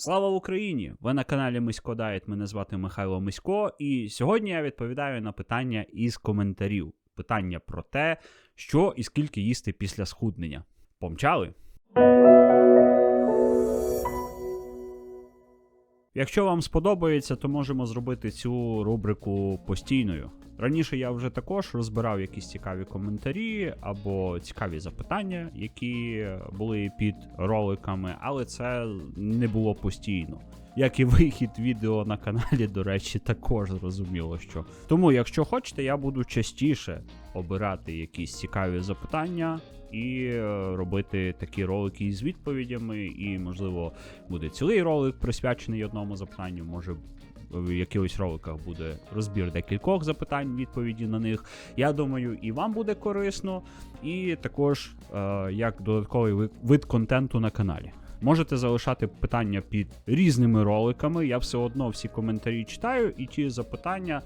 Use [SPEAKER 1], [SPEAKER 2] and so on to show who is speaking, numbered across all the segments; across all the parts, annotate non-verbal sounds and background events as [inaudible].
[SPEAKER 1] Слава Україні! Ви на каналі Мисько Дайт. Мене звати Михайло Мисько, і сьогодні я відповідаю на питання із коментарів. Питання про те, що і скільки їсти після схуднення. Помчали? Якщо вам сподобається, то можемо зробити цю рубрику постійною. Раніше я вже також розбирав якісь цікаві коментарі або цікаві запитання, які були під роликами, але це не було постійно. Як і вихід відео на каналі, до речі, також зрозуміло, що. Тому, якщо хочете, я буду частіше обирати якісь цікаві запитання і е, робити такі ролики із відповідями, і, можливо, буде цілий ролик присвячений одному запитанню, може. В якихось роликах буде розбір декількох запитань, відповіді на них. Я думаю, і вам буде корисно, і також е, як додатковий вид контенту на каналі. Можете залишати питання під різними роликами. Я все одно всі коментарі читаю, і ті запитання,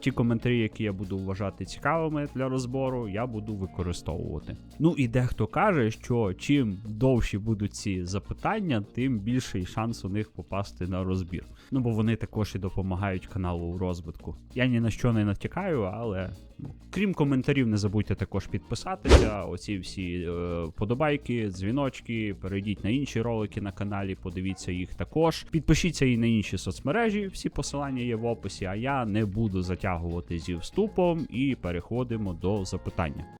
[SPEAKER 1] ті коментарі, які я буду вважати цікавими для розбору, я буду використовувати. Ну і дехто каже, що чим довші будуть ці запитання, тим більший шанс у них попасти на розбір. Ну бо вони також і допомагають каналу у розвитку. Я ні на що не натякаю, але ну, крім коментарів, не забудьте також підписатися. Оці всі е, подобайки, дзвіночки. Перейдіть на інші ролики на каналі, подивіться їх також. Підпишіться і на інші соцмережі. Всі посилання є в описі. А я не буду затягувати зі вступом і переходимо до запитання.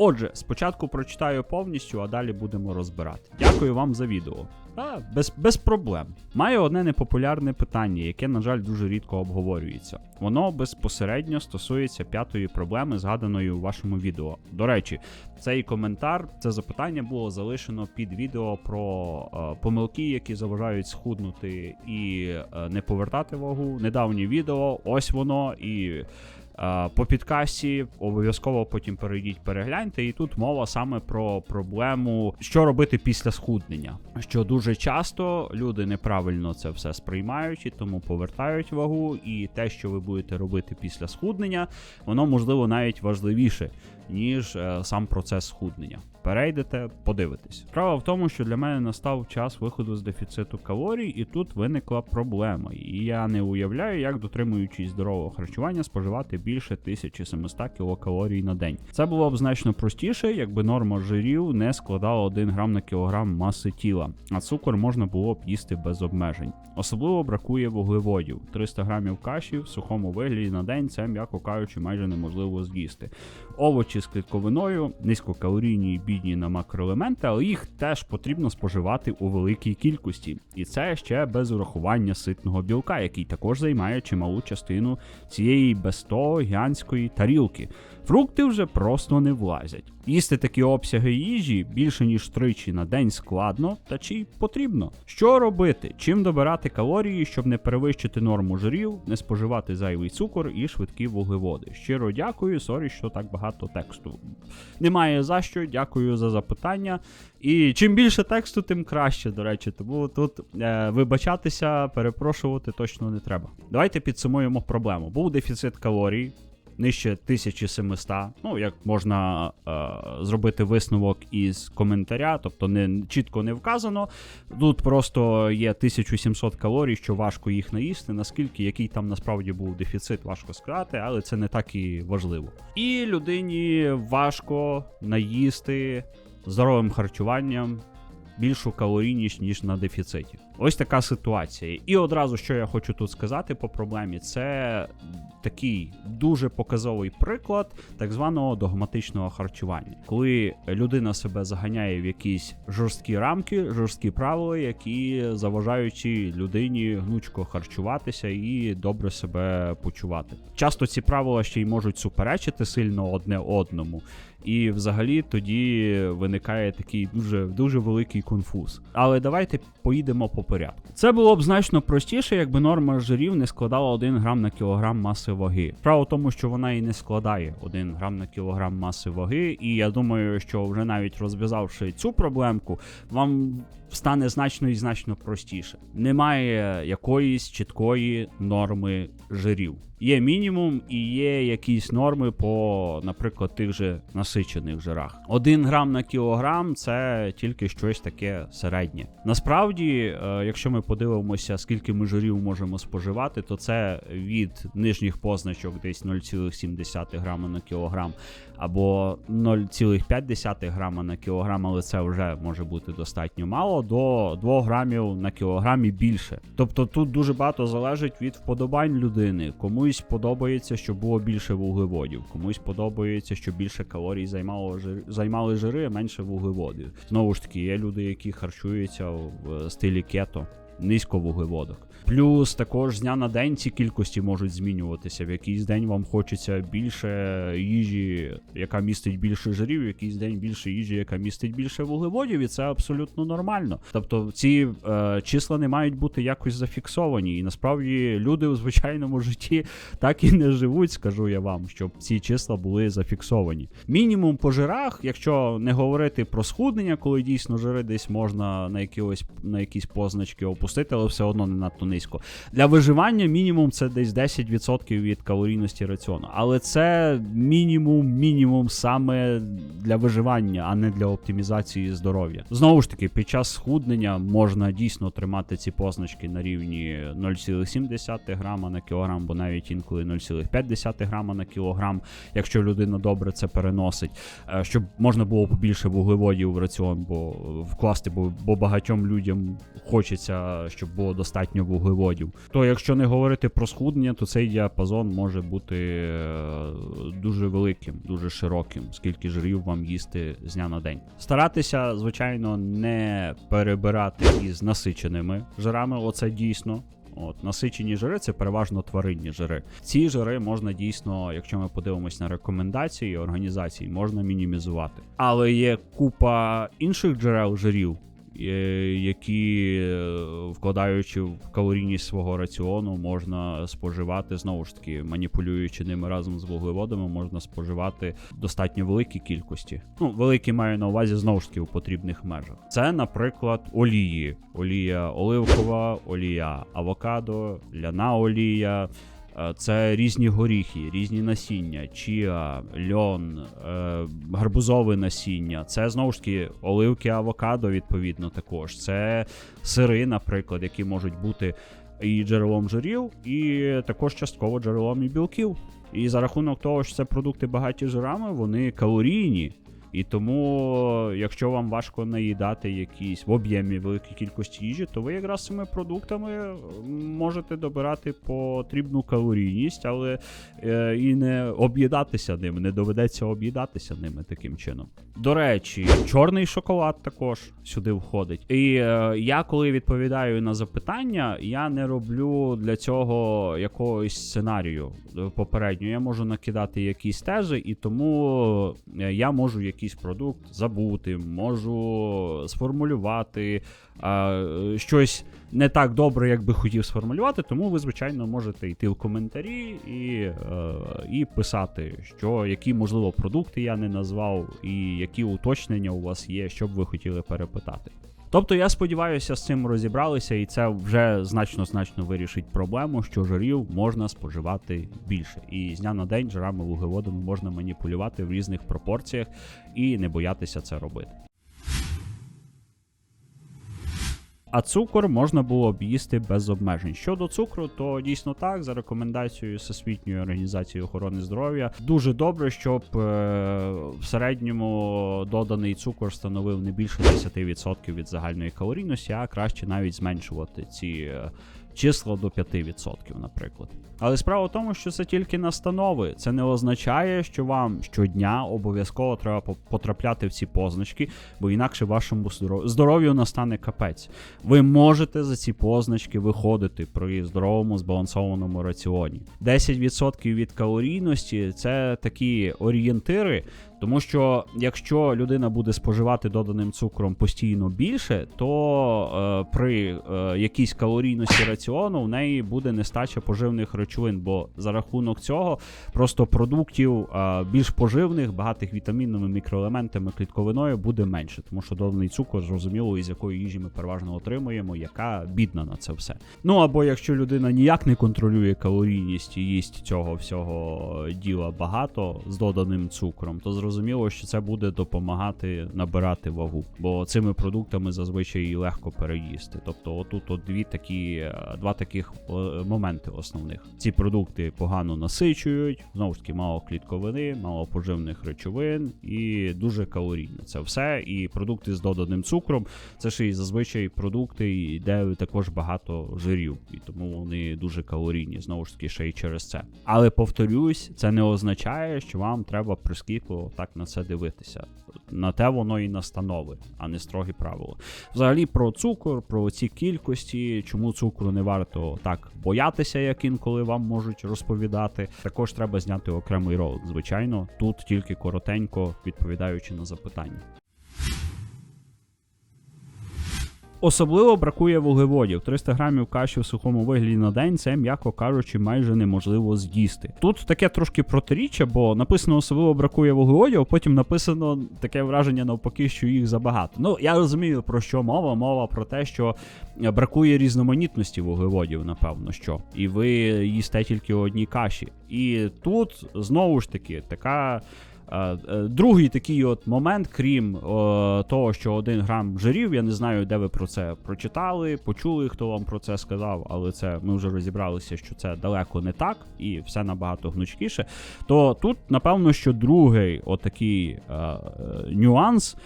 [SPEAKER 1] Отже, спочатку прочитаю повністю, а далі будемо розбирати. Дякую вам за відео. Та без, без проблем. Маю одне непопулярне питання, яке, на жаль, дуже рідко обговорюється. Воно безпосередньо стосується п'ятої проблеми, згаданої у вашому відео. До речі, цей коментар, це запитання було залишено під відео про е, помилки, які заважають схуднути і е, не повертати вагу. Недавнє відео, ось воно і. Е, По підкасті обов'язково потім перейдіть, перегляньте. І тут мова саме про проблему, що робити після схуднення. Що дуже часто люди неправильно це все сприймають, і тому повертають вагу, і те, що ви будете робити після схуднення, воно можливо навіть важливіше, ніж е, сам процес схуднення. Перейдете, подивитесь. Справа в тому, що для мене настав час виходу з дефіциту калорій, і тут виникла проблема. І я не уявляю, як дотримуючись здорового харчування, споживати більше 1700 кілокалорій на день. Це було б значно простіше, якби норма жирів не складала 1 грам на кілограм маси тіла, а цукор можна було б їсти без обмежень. Особливо бракує вуглеводів. 300 грамів каші в сухому вигляді на день це, м'яко кажучи, майже неможливо з'їсти. Овочі з клітковиною, низькокалорійні і бідні на макроелементи, але їх теж потрібно споживати у великій кількості. І це ще без урахування ситного білка, який також займає чималу частину цієї гігантської тарілки. Фрукти вже просто не влазять. Їсти такі обсяги їжі більше ніж тричі на день складно, та чи й потрібно. Що робити? Чим добирати калорії, щоб не перевищити норму жирів, не споживати зайвий цукор і швидкі вуглеводи. Щиро дякую, сорі, що так багато тексту. Немає за що, дякую за запитання. І чим більше тексту, тим краще, до речі. Тому тут е, вибачатися, перепрошувати точно не треба. Давайте підсумуємо проблему. Був дефіцит калорій. Нижче 1700, ну як можна е, зробити висновок із коментаря, тобто не чітко не вказано. Тут просто є 1700 калорій, що важко їх наїсти. Наскільки який там насправді був дефіцит, важко сказати, але це не так і важливо. І людині важко наїсти здоровим харчуванням більшу калорійність, ніж на дефіциті. Ось така ситуація. І одразу, що я хочу тут сказати по проблемі, це такий дуже показовий приклад так званого догматичного харчування, коли людина себе заганяє в якісь жорсткі рамки, жорсткі правила, які заважаючи людині гнучко харчуватися і добре себе почувати. Часто ці правила ще й можуть суперечити сильно одне одному. І взагалі тоді виникає такий дуже дуже великий конфуз. Але давайте поїдемо по порядку. Це було б значно простіше, якби норма жирів не складала 1 грам на кілограм маси ваги. Справа в тому, що вона і не складає 1 грам на кілограм маси ваги, і я думаю, що вже навіть розв'язавши цю проблемку, вам стане значно і значно простіше. Немає якоїсь чіткої норми жирів. Є мінімум і є якісь норми по, наприклад, тих же насичених жирах. Один грам на кілограм це тільки щось таке середнє. Насправді, е, якщо ми подивимося, скільки ми жирів можемо споживати, то це від нижніх позначок десь 0,7 грама на кілограм або 0,5 грама на кілограм, але це вже може бути достатньо мало, до 2 грамів на кілограм і більше. Тобто тут дуже багато залежить від вподобань людини. Комусь подобається, щоб було більше вуглеводів, комусь подобається, щоб більше калорій займало жир, займали жири, а менше вуглеводів. Знову ж таки, є люди, які харчуються в стилі кето. Низько вуглеводок. Плюс також з дня на день ці кількості можуть змінюватися. В якийсь день вам хочеться більше їжі, яка містить більше жирів, в якийсь день більше їжі, яка містить більше вуглеводів, і це абсолютно нормально. Тобто ці е, числа не мають бути якось зафіксовані. І насправді люди у звичайному [laughs] житті так і не живуть, скажу я вам, щоб ці числа були зафіксовані. Мінімум по жирах, якщо не говорити про схуднення, коли дійсно жири десь можна на якісь на якісь позначки опустити, але все одно не надто низько. Для виживання мінімум це десь 10% від калорійності раціону. Але це мінімум, мінімум саме для виживання, а не для оптимізації здоров'я. Знову ж таки, під час схуднення можна дійсно тримати ці позначки на рівні 0,7 грама на кілограм, бо навіть інколи 0,5 грама на кілограм, якщо людина добре це переносить, Е, щоб можна було побільше вуглеводів в раціон, бо вкласти, бо, бо багатьом людям хочеться, щоб було достатньо вуглеводів. То якщо не говорити про схуднення, то цей діапазон може бути е, дуже великим, дуже широким, скільки жирів вам їсти з дня на день. Старатися, звичайно, не перебирати із насиченими жирами, оце дійсно. От насичені жири це переважно тваринні жири. Ці жири можна дійсно, якщо ми подивимось на рекомендації організацій, можна мінімізувати. Але є купа інших джерел жирів, які, е, вкладаючи в калорійність свого раціону, можна споживати знову ж таки, маніпулюючи ними разом з вуглеводами, можна споживати достатньо великі кількості. Ну, великі маю на увазі знову ж таки у потрібних межах. Це, наприклад, олії. Олія оливкова, олія авокадо, ляна олія. Е, Це різні горіхи, різні насіння, чіа, льон, е, гарбузове насіння. Це знову ж таки оливки авокадо, відповідно, також. Це сири, наприклад, які можуть бути і джерелом жирів, і також частково джерелом і білків. І за рахунок того, що це продукти багаті жирами, вони калорійні. І тому, якщо вам важко наїдати якісь в об'ємі великій кількості їжі, то ви якраз цими продуктами можете добирати потрібну калорійність, але е, і не об'їдатися ними, не доведеться об'їдатися ними таким чином. До речі, чорний шоколад також сюди входить. І е, я, коли відповідаю на запитання, я не роблю для цього якогось сценарію е, попередньо. Я можу накидати якісь тези, і тому е, я можу якийсь продукт забути, можу сформулювати а, щось не так добре, як би хотів сформулювати. Тому ви, звичайно, можете йти в коментарі і, е, і писати, що які можливо продукти я не назвав, і які уточнення у вас є, що б ви хотіли перепитати. Тобто я сподіваюся, з цим розібралися, і це вже значно значно вирішить проблему, що жирів можна споживати більше. І з дня на день жирами вуглеводами можна маніпулювати в різних пропорціях і не боятися це робити. А цукор можна було б їсти без обмежень. Щодо цукру, то дійсно так, за рекомендацією Всесвітньої організації охорони здоров'я, дуже добре, щоб е, в середньому доданий цукор становив не більше 10% від загальної калорійності, а краще навіть зменшувати ці е, числа до 5%, наприклад. Але справа в тому, що це тільки настанови. Це не означає, що вам щодня обов'язково треба по- потрапляти в ці позначки, бо інакше вашому здоров- здоров'ю настане капець. Ви можете за ці позначки виходити при здоровому збалансованому раціоні. 10% від калорійності це такі орієнтири. Тому що якщо людина буде споживати доданим цукром постійно більше, то е, при е, якійсь калорійності раціону в неї буде нестача поживних речовин, бо за рахунок цього просто продуктів е, більш поживних, багатих вітамінами, мікроелементами, клітковиною буде менше, тому що доданий цукор зрозуміло, із якої їжі ми переважно отримуємо, яка бідна на це все. Ну або якщо людина ніяк не контролює калорійність і їсть цього всього діла багато з доданим цукром, то зрозуміло, що це буде допомагати набирати вагу, бо цими продуктами зазвичай легко переїсти. Тобто, отут от дві такі е, два таких моменти основних. Ці продукти погано насичують, знову ж таки, мало клітковини, мало поживних речовин і дуже калорійно. Це все. І продукти з доданим цукром це ж і зазвичай продукти, де також багато жирів, і тому вони дуже калорійні. Знову ж таки, ще й через це. Але повторюсь, це не означає, що вам треба прискіпливо так на це дивитися. На те воно і настанови, а не строгі правила. Взагалі про цукор, про ці кількості, чому цукру не варто так боятися, як інколи вам можуть розповідати. Також треба зняти окремий ролик. Звичайно, тут тільки коротенько відповідаючи на запитання. Особливо бракує вуглеводів. 300 грамів каші в сухому вигляді на день це, м'яко кажучи, майже неможливо з'їсти. Тут таке трошки протиріччя, бо написано особливо бракує вуглеводів, а потім написано таке враження навпаки, що їх забагато. Ну я розумію про що мова. Мова про те, що бракує різноманітності вуглеводів, напевно, що і ви їсте тільки одні каші. І тут знову ж таки така. Е, е, Другий такий от момент, крім о, того, що один грам жирів, я не знаю, де ви про це прочитали, почули, хто вам про це сказав, але це ми вже розібралися, що це далеко не так, і все набагато гнучкіше. То тут, напевно, що другий отакий е, е, нюанс.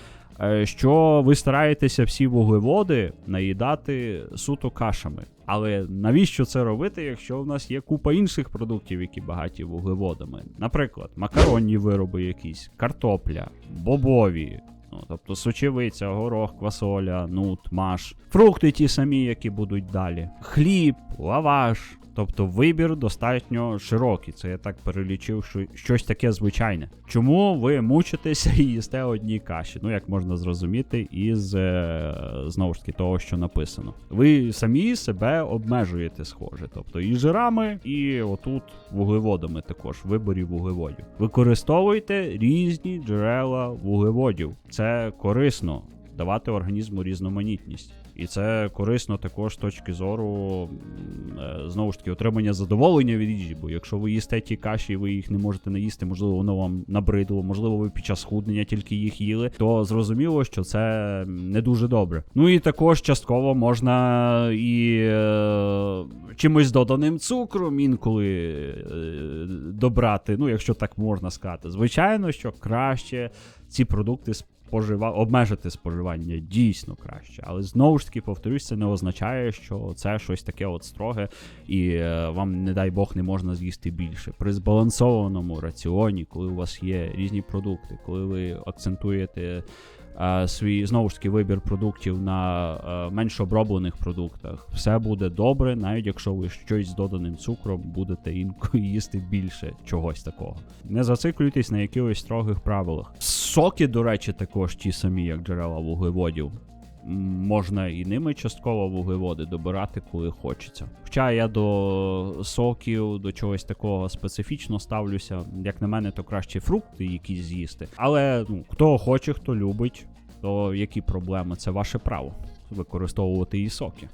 [SPEAKER 1] Е, Що ви стараєтеся всі вуглеводи наїдати суто кашами. Але навіщо це робити, якщо в нас є купа інших продуктів, які багаті вуглеводами? Наприклад, макаронні вироби якісь, картопля, бобові. Ну, тобто сочевиця, горох, квасоля, нут, маш, фрукти ті самі, які будуть далі, хліб, лаваш. Тобто вибір достатньо широкий. Це я так перелічив, що щось таке звичайне. Чому ви мучитеся і їсте одні каші? Ну як можна зрозуміти, із е, знову ж таки того, що написано. Ви самі себе обмежуєте, схоже. Тобто і жирами, і отут вуглеводами також, в виборі вуглеводів. Використовуйте різні джерела вуглеводів. Це корисно давати організму різноманітність. І це корисно також з точки зору е, знову ж таки отримання задоволення від їжі. Бо якщо ви їсте ті каші, і ви їх не можете наїсти, можливо, воно вам набридло, можливо, ви під час схуднення тільки їх їли, то зрозуміло, що це не дуже добре. Ну і також частково можна і е, чимось доданим цукром інколи е, добрати. Ну, якщо так можна сказати. Звичайно, що краще ці продукти спожива... обмежити споживання дійсно краще. Але знову ж таки, повторюсь, це не означає, що це щось таке от строге, і е, вам, не дай Бог, не можна з'їсти більше. При збалансованому раціоні, коли у вас є різні продукти, коли ви акцентуєте. е, Свій знову ж таки вибір продуктів на е, менш оброблених продуктах, все буде добре, навіть якщо ви щось з доданим цукром будете інколи їсти більше чогось такого. Не зациклюйтесь на якихось строгих правилах. Соки, до речі, також ті самі, як джерела вуглеводів. Можна і ними частково вуглеводи добирати, коли хочеться. Хоча я до соків, до чогось такого специфічно ставлюся. Як на мене, то краще фрукти якісь з'їсти. Але ну, хто хоче, хто любить, то які проблеми? Це ваше право використовувати і соки.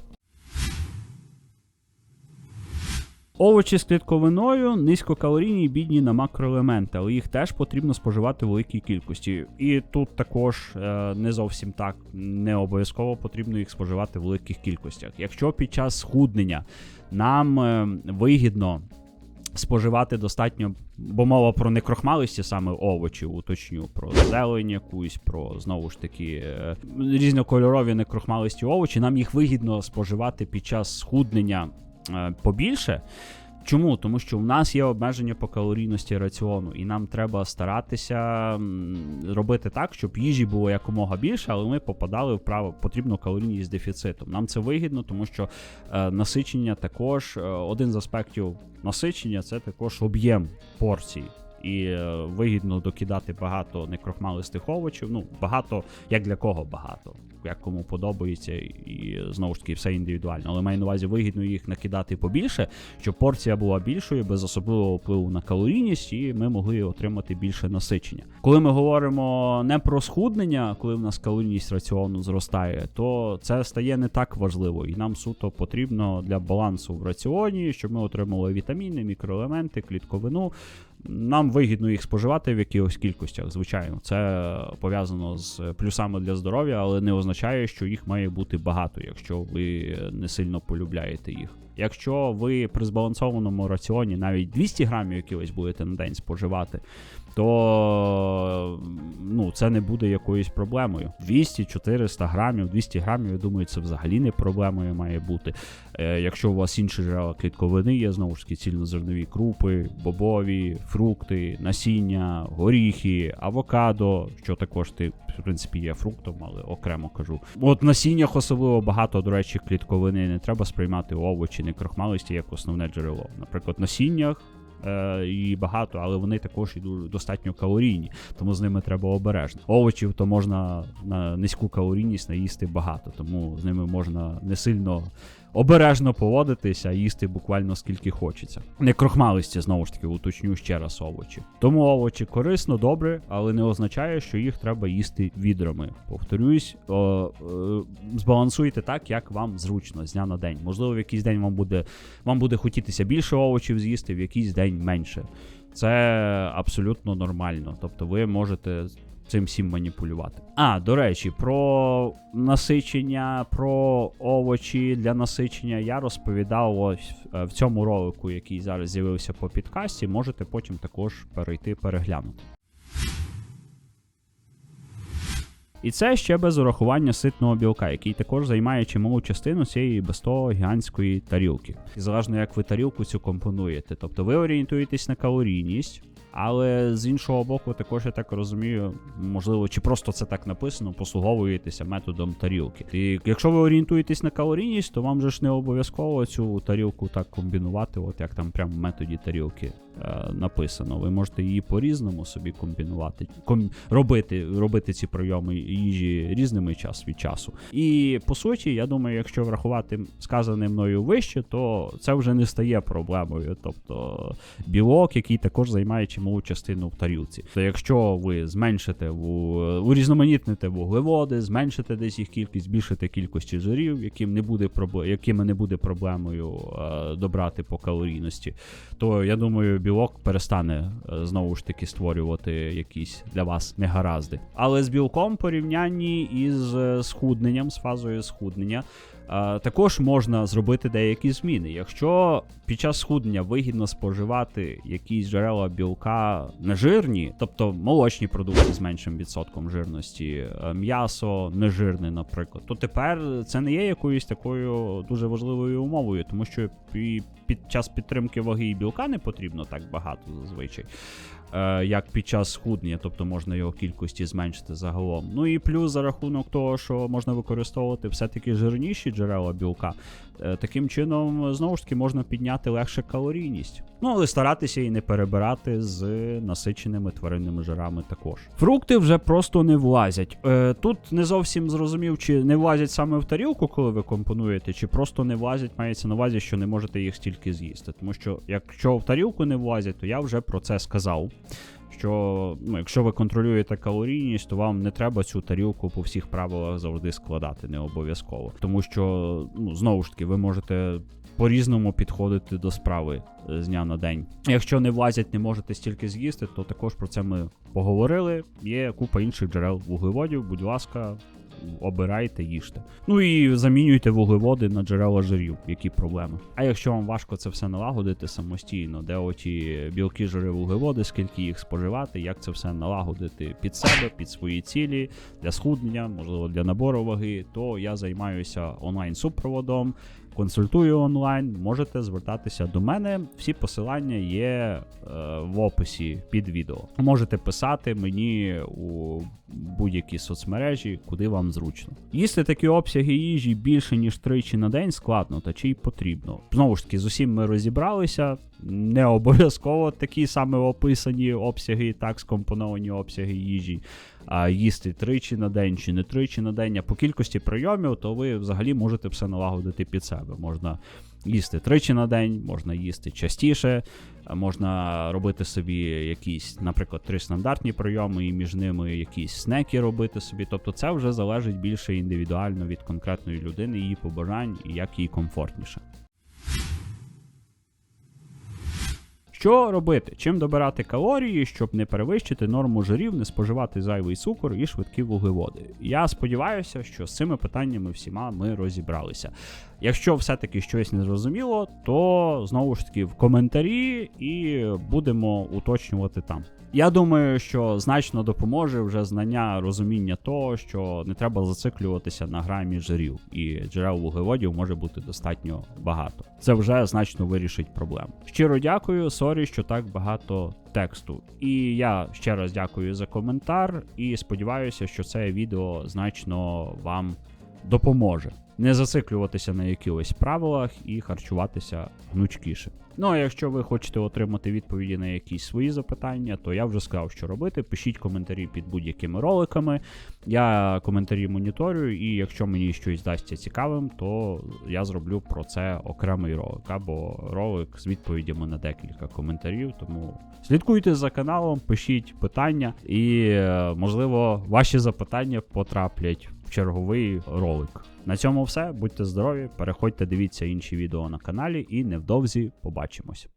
[SPEAKER 1] Овочі з клітковиною низькокалорійні і бідні на макроелементи, але їх теж потрібно споживати в великій кількості. І тут також е, не зовсім так не обов'язково потрібно їх споживати в великих кількостях. Якщо під час схуднення нам е, вигідно споживати достатньо, бо мова про некрохмалисті саме овочів, уточню, про зелень якусь, про знову ж таки е, різнокольорові некрохмалисті овочі, нам їх вигідно споживати під час схуднення побільше. Чому? Тому що в нас є обмеження по калорійності раціону, і нам треба старатися робити так, щоб їжі було якомога більше, але ми попадали в право потрібну калорійність з дефіцитом. Нам це вигідно, тому що е, насичення також е, один з аспектів насичення це також об'єм порцій. І е, вигідно докидати багато некрохмалистих овочів. Ну, багато, як для кого багато, як кому подобається, і знову ж таки все індивідуально. Але маю на увазі вигідно їх накидати побільше, щоб порція була більшою, без особливого впливу на калорійність, і ми могли отримати більше насичення. Коли ми говоримо не про схуднення, коли в нас калорійність раціону зростає, то це стає не так важливо, і нам суто потрібно для балансу в раціоні, щоб ми отримали вітаміни, мікроелементи, клітковину. Нам вигідно їх споживати в якихось кількостях. Звичайно, це пов'язано з плюсами для здоров'я, але не означає, що їх має бути багато, якщо ви не сильно полюбляєте їх. Якщо ви при збалансованому раціоні навіть 200 грамів якихось будете на день споживати, то ну, це не буде якоюсь проблемою. 200-400 грамів, 200 грамів, я думаю, це взагалі не проблемою має бути. Е, якщо у вас інші джерела клітковини є, знову ж таки, цільнозернові крупи, бобові, фрукти, насіння, горіхи, авокадо, що також ти, в принципі, є фруктом, але окремо кажу. От в насіннях особливо багато, до речі, клітковини. Не треба сприймати овочі, не крохмалисті як основне джерело. Наприклад, насіннях і багато, але вони також і достатньо калорійні, тому з ними треба обережно. Овочів то можна на низьку калорійність наїсти багато, тому з ними можна не сильно. Обережно поводитися, їсти буквально скільки хочеться. Не крохмалисті, знову ж таки, уточню ще раз овочі. Тому овочі корисно, добре, але не означає, що їх треба їсти відрами. Повторюсь, о, о, збалансуйте так, як вам зручно з дня на день. Можливо, в якийсь день вам буде вам буде хотітися більше овочів з'їсти, в якийсь день менше. Це абсолютно нормально. Тобто ви можете цим всім маніпулювати. А, до речі, про насичення, про овочі для насичення я розповідав ось е, в цьому ролику, який зараз з'явився по підкасті. Можете потім також перейти переглянути. І це ще без урахування ситного білка, який також займає чималу частину цієї без того гігантської тарілки. І залежно як ви тарілку цю компонуєте. Тобто ви орієнтуєтесь на калорійність, але з іншого боку, також я так розумію, можливо, чи просто це так написано, послуговуєтеся методом тарілки. І якщо ви орієнтуєтесь на калорійність, то вам же ж не обов'язково цю тарілку так комбінувати, от як там прямо в методі тарілки е, написано. Ви можете її по-різному собі комбінувати, ком, робити, робити ці прийоми їжі різними час від часу. І по суті, я думаю, якщо врахувати сказане мною вище, то це вже не стає проблемою. Тобто білок, який також займає чималу частину в тарілці. То якщо ви зменшите урізноманітните вуглеводи, зменшите десь їх кількість, збільшите кількості жирів, яким не буде якими не буде проблемою е, добрати по калорійності, то я думаю, білок перестане е, знову ж таки створювати якісь для вас негаразди. Але з білком порівнянні із е, схудненням, з фазою схуднення. Також можна зробити деякі зміни. Якщо під час схуднення вигідно споживати якісь джерела білка нежирні, тобто молочні продукти з меншим відсотком жирності, е, м'ясо нежирне, наприклад, то тепер це не є якоюсь такою дуже важливою умовою, тому що під час підтримки ваги і білка не потрібно так багато зазвичай. Е, Як під час схуднення, тобто можна його кількості зменшити загалом. Ну і плюс за рахунок того, що можна використовувати все-таки жирніші джерела білка. Е, Таким чином, знову ж таки, можна підняти легше калорійність. Ну, але старатися і не перебирати з насиченими тваринними жирами також. Фрукти вже просто не влазять. Е, Тут не зовсім зрозумів, чи не влазять саме в тарілку, коли ви компонуєте, чи просто не влазять, мається на увазі, що не можете їх стільки з'їсти. Тому що якщо в тарілку не влазять, то я вже про це сказав. Що ну, якщо ви контролюєте калорійність, то вам не треба цю тарілку по всіх правилах завжди складати, не обов'язково. Тому що, ну знову ж таки, ви можете по-різному підходити до справи е, з дня на день. Якщо не влазять, не можете стільки з'їсти, то також про це ми поговорили. Є купа інших джерел вуглеводів, будь ласка. Обирайте, їжте. Ну і замінюйте вуглеводи на джерела жирів, які проблеми. А якщо вам важко це все налагодити самостійно, де оті білки, жири, вуглеводи, скільки їх споживати, як це все налагодити під себе, під свої цілі для схуднення, можливо, для набору ваги, то я займаюся онлайн-супроводом. Консультую онлайн, можете звертатися до мене. Всі посилання є е, в описі під відео. Можете писати мені у будь-які соцмережі, куди вам зручно. Їсти такі обсяги їжі більше ніж тричі на день складно, та чи й потрібно. Знову ж таки, з усім ми розібралися. Не обов'язково такі саме описані обсяги, так скомпоновані обсяги їжі. А їсти тричі на день чи не тричі на день. А по кількості прийомів, то ви взагалі можете все налагодити під себе. Можна їсти тричі на день, можна їсти частіше, можна робити собі якісь, наприклад, три стандартні прийоми, і між ними якісь снеки робити собі. Тобто це вже залежить більше індивідуально від конкретної людини, її побажань і як їй комфортніше. Що робити? Чим добирати калорії, щоб не перевищити норму жирів, не споживати зайвий цукор і швидкі вуглеводи? Я сподіваюся, що з цими питаннями всіма ми розібралися. Якщо все-таки щось не зрозуміло, то знову ж таки в коментарі і будемо уточнювати там. Я думаю, що значно допоможе вже знання розуміння того, що не треба зациклюватися на грамі жирів, і джерел вуглеводів може бути достатньо багато. Це вже значно вирішить проблему. Щиро дякую, сорі, що так багато тексту. І я ще раз дякую за коментар і сподіваюся, що це відео значно вам допоможе не зациклюватися на якихось правилах і харчуватися гнучкіше. Ну а якщо ви хочете отримати відповіді на якісь свої запитання, то я вже сказав, що робити. Пишіть коментарі під будь-якими роликами. Я коментарі моніторю, і якщо мені щось здасться цікавим, то я зроблю про це окремий ролик або ролик з відповідями на декілька коментарів. Тому слідкуйте за каналом, пишіть питання, і е, можливо ваші запитання потраплять черговий ролик. На цьому все. Будьте здорові, переходьте, дивіться інші відео на каналі і невдовзі побачимось.